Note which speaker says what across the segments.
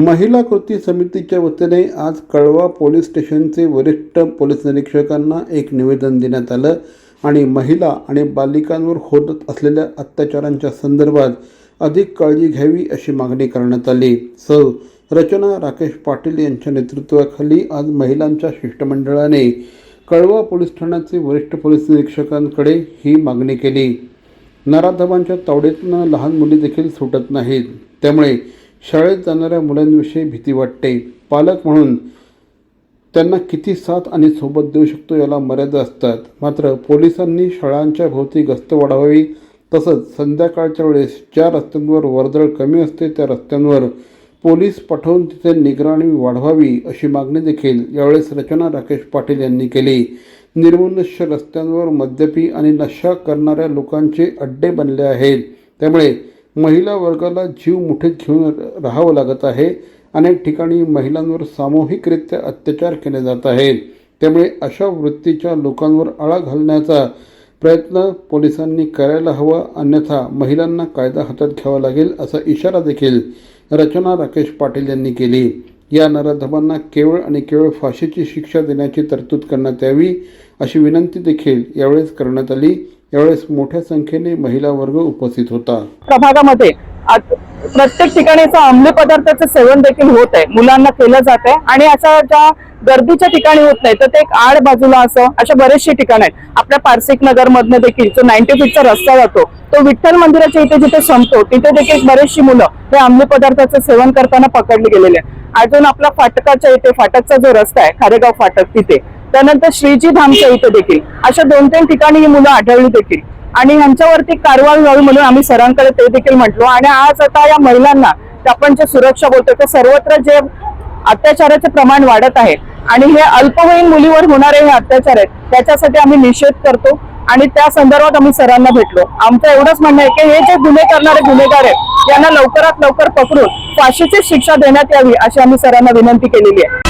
Speaker 1: महिला कृती समितीच्या वतीने आज कळवा पोलीस स्टेशनचे वरिष्ठ पोलीस निरीक्षकांना एक निवेदन देण्यात आलं आणि महिला आणि बालिकांवर होत असलेल्या अत्याचारांच्या संदर्भात अधिक काळजी घ्यावी अशी मागणी करण्यात आली. सौ. रचना राकेश पाटील यांच्या नेतृत्वाखाली आज महिलांच्या शिष्टमंडळाने कळवा पोलीस ठाण्याचे वरिष्ठ पोलीस निरीक्षकांकडे ही मागणी केली. नराधमांच्या तावडीतनं लहान मुली देखील सुटत नाहीत. त्यामुळे शाळेत जाणाऱ्या मुलांविषयी भीती वाटते. पालक म्हणून त्यांना किती साथ आणि सोबत देऊ शकतो याला मर्यादा असतात. मात्र पोलिसांनी शाळांच्या भोवती गस्त वाढवावी. तसंच संध्याकाळच्या वेळेस ज्या रस्त्यांवर वर्दळ कमी असते त्या रस्त्यांवर पोलीस पाठवून तिथे निगराणी वाढवावी अशी मागणी देखील यावेळेस रचना राकेश पाटील यांनी केली. निर्मनुष्य रस्त्यांवर मद्यपी आणि नशा करणाऱ्या लोकांचे अड्डे बनले आहेत. त्यामुळे महिला वर्गाला जीव मुठीत घेऊन राहावं लागत आहे. अनेक ठिकाणी महिलांवर सामूहिकरित्या अत्याचार केले जात आहेत. त्यामुळे अशा वृत्तीच्या लोकांवर आळा घालण्याचा प्रयत्न पोलिसांनी करायला हवा. अन्यथा महिलांना कायदा हातात घ्यावा लागेल असा इशारा देखील रचना राकेश पाटील यांनी केली. या नराधमांना केवळ आणि केवळ फाशीची शिक्षा देण्याची तरतूद करण्यात यावी अशी विनंती देखील यावेळेस करण्यात आली. यावेळेस मोठ्या संख्येने महिला वर्ग उपस्थित होता.
Speaker 2: प्रभागामध्ये प्रत्येक ठिकाणी असं अंमली पदार्थाचं सेवन देखील होत आहे. मुलांना केलं जात आहे. आणि अशा ज्या गर्दीच्या ठिकाणी होत नाही तर ते एक आड बाजूला असं अशा बरेचशी ठिकाणं आहेत. आपल्या पारसिक नगर मधनं देखील जो नाईन्टी फीटचा रस्ता जातो तो विठ्ठल मंदिराच्या इथे जिथे संपतो तिथे देखील बरेचशी मुलं हे अंमली पदार्थाचं सेवन करताना पकडली गेलेले आहेत. अजून आपला फाटकाच्या इथे फाटकचा जो रस्ता आहे खारेगाव फाटक तिथे त्यानंतर श्रीजी धामच्या इथं देखील. अशा दोन तीन ठिकाणी ही मुलं आढळली देखील. आणि ह्यांच्यावरती कारवाई व्हावी म्हणून आम्ही सरांकडे ते देखील म्हटलो. आणि आज आता या महिलांना आपण जे सुरक्षा बोलतो तर सर्वत्र जे अत्याचाराचे प्रमाण वाढत आहे. आणि हे अल्पवयीन मुलीवर होणारे हे अत्याचार आहेत त्याच्यासाठी आम्ही निषेध करतो. आणि त्या संदर्भात आम्ही सरांना भेटलो. आमचं एवढंच म्हणणं आहे की हे जे गुन्हे करणारे गुन्हेगार आहेत यांना लवकरात लवकर पकडून फाशीची शिक्षा देण्यात यावी अशी आम्ही सरांना विनंती केलेली आहे.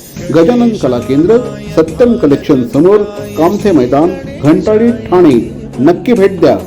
Speaker 1: गजानन कला केंद्र सत्यम कलेक्शन समोर कामथे मैदान घंटाळी ठाणे. नक्की भेट द्या.